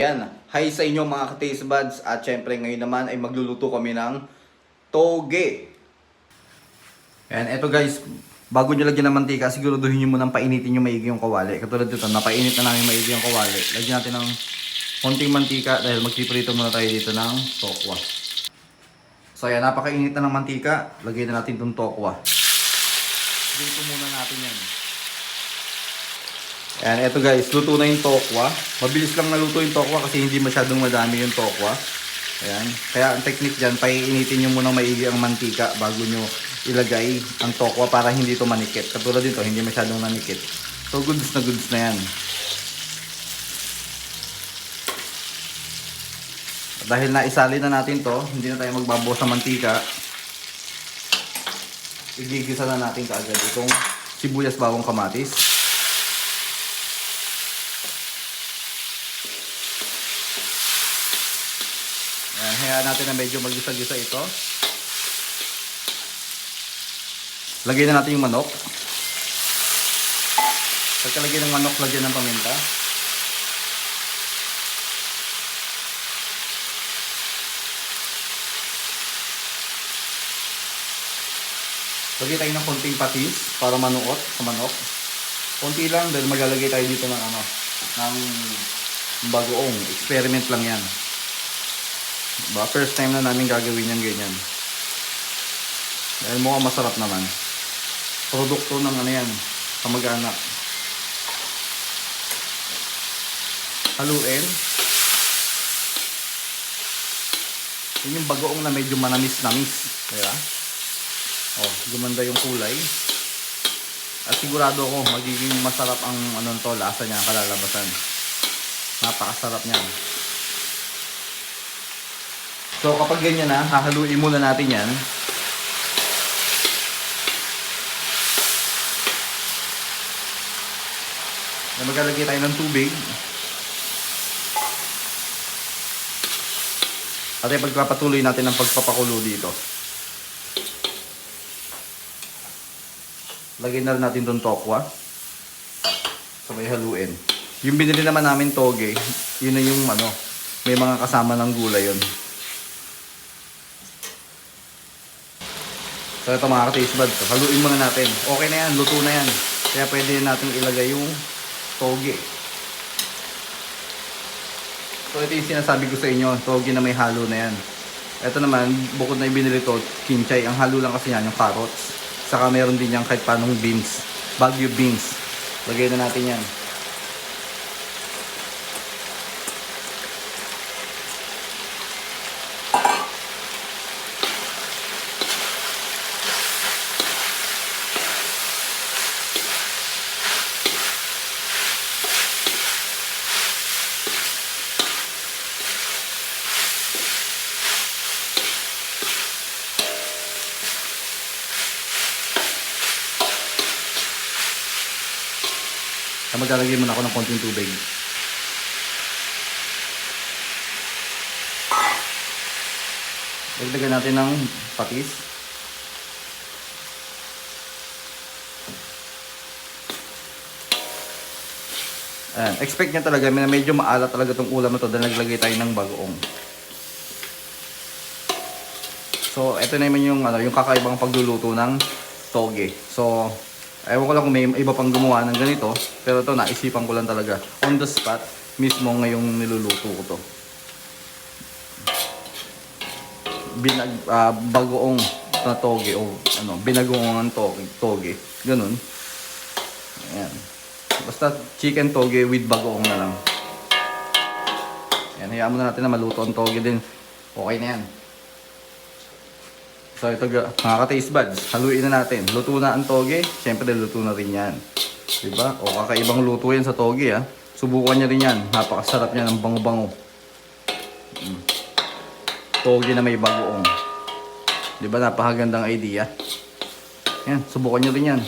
Yan, hi sa inyo mga ka-taste buds at syempre ngayon naman ay magluluto kami ng toge. Yan, eto guys, bago nyo lagyan ng mantika, siguraduhin nyo munang painitin yung maigi yung kawali. Katulad dito, napainit na namin maigi yung kawali. Lagyan natin ng konting mantika dahil magpiprito muna tayo dito ng tokwa. So yan, napakainit na ng mantika. Lagyan na natin itong tokwa. Dito muna natin yan. Ayan, eto guys, luto na yung tokwa. Mabilis lang naluto yung tokwa kasi hindi masyadong madami yung tokwa. Ayan. Kaya ang technique dyan, paiinitin nyo muna maigi ang mantika bago nyo ilagay ang tokwa para hindi ito manikit. Katulad dito, hindi masyadong nanikit. So, goods na goods na yan. Dahil naisali na natin to, hindi na tayo magbabawas sa mantika. Igigisa na natin kaagad itong sibuyas bawang kamatis. Ayan, hayaan natin na medyo magisa-gisa ito. Lagyan na natin yung manok. Pagkalagyan ng manok, lagyan ng paminta. Lagyan tayo ng konting patis para manuot sa manok. Konti lang dahil maglalagay tayo dito ng ano, ng bagoong. Experiment lang yan. Diba? First time na namin gagawin yan ganyan. Dahil mukhang masarap naman. Produkto ng ano yan, kamag-anak. Haluin. Yun yung bagoong na medyo manamis-namis. Diba? Oh, gumanda yung kulay. At sigurado ako magiging masarap ang ano to, lasa niya, kalalabasan. Napakasarap niyan. So kapag ganyan na, hahaluin muna natin yan. Na maglalagay tayo ng tubig. At ay pagpapatuloy natin ang pagpapakulo dito. Lagyan na rin natin itong tokwa. Sabay haluin. Yung binili naman namin toge, yun na yung ano, may mga kasama ng gulay yun. So ito mga ka-taste buds, so, haluin muna natin. Okay na yan, luto na yan. Kaya pwede natin ilagay yung toge. So ito yung sinasabi ko sa inyo, toge na may halo na yan. Ito naman, bukod na ibinili to, kinchay. Ang halo lang kasi yan, yung carrots. Saka meron din yan kahit panong beans. Baguio beans. Lagay na natin yan. Kaya maglalagay muna ako ng konting tubig. Dagdagan natin ng patis. Ayan. Expect niya talaga medyo maalat talaga itong ulam na to dahil naglagay tayo ng bagoong. So, ito naman yung, ano, yung kakaibang pagluluto ng toge. So, ewan ko lang kung may iba pang gumawa ng ganito. Pero ito, naisipan ko lang talaga. On the spot, mismo ngayong niluluto ko to. Binag, ah, bagoong na toge o ano, binagoong toge, toge. Ganun. Ayan. Basta chicken toge with bagoong na lang. Ayan, hayaan muna natin na maluto ang toge din. Okay na yan. So ito ga- mga ka-taste buds, haluin na natin. Luto na ang toge, syempre luto na rin yan. Diba? O kakaibang luto yan sa toge ha. Subukan niya rin yan. Napakasarap niya ng bango-bango. Mm. Toge na may bagoong. Diba? Napakagandang idea. Yan, subukan niyo rin yan.